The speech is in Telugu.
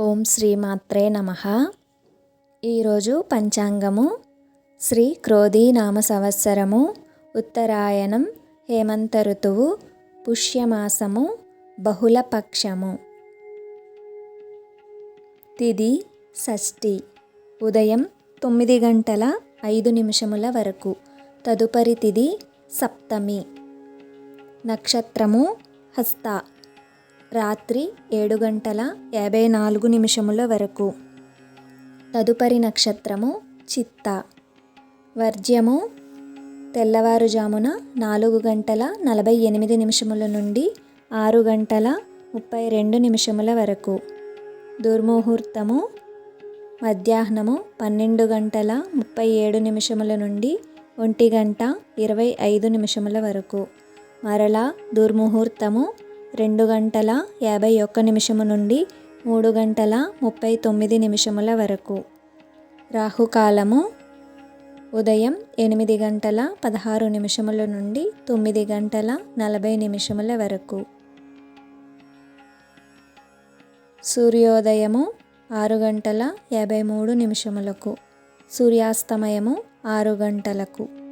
ఓం శ్రీమాత్రే నమ. ఈరోజు పంచాంగము శ్రీ క్రోధీ నామ సంవత్సరము ఉత్తరాయణం హేమంత ఋతువు పుష్యమాసము బహుళపక్షము. తిది షష్ఠి ఉదయం తొమ్మిది గంటల ఐదు నిమిషముల వరకు. తదుపరి తిది సప్తమి. నక్షత్రము హస్త రాత్రి ఏడు గంటల యాభై నాలుగు నిమిషముల వరకు. తదుపరి నక్షత్రము చిత్త. వర్జ్యము తెల్లవారుజామున నాలుగు గంటల నలభై ఎనిమిది నిమిషముల నుండి ఆరు గంటల ముప్పై రెండు నిమిషముల వరకు. దుర్ముహూర్తము మధ్యాహ్నము పన్నెండు గంటల ముప్పై ఏడు నిమిషముల నుండి ఒంటి గంట ఇరవై ఐదు నిమిషముల వరకు. మరలా దుర్ముహూర్తము రెండు గంటల యాభై ఒక్క నిమిషము నుండి మూడు గంటల ముప్పై తొమ్మిది నిమిషముల వరకు. రాహుకాలము ఉదయం ఎనిమిది గంటల పదహారు నిమిషముల నుండి తొమ్మిది గంటల నలభై నిమిషముల వరకు. సూర్యోదయము ఆరు గంటల యాభై మూడు నిమిషములకు. సూర్యాస్తమయము ఆరు గంటలకు.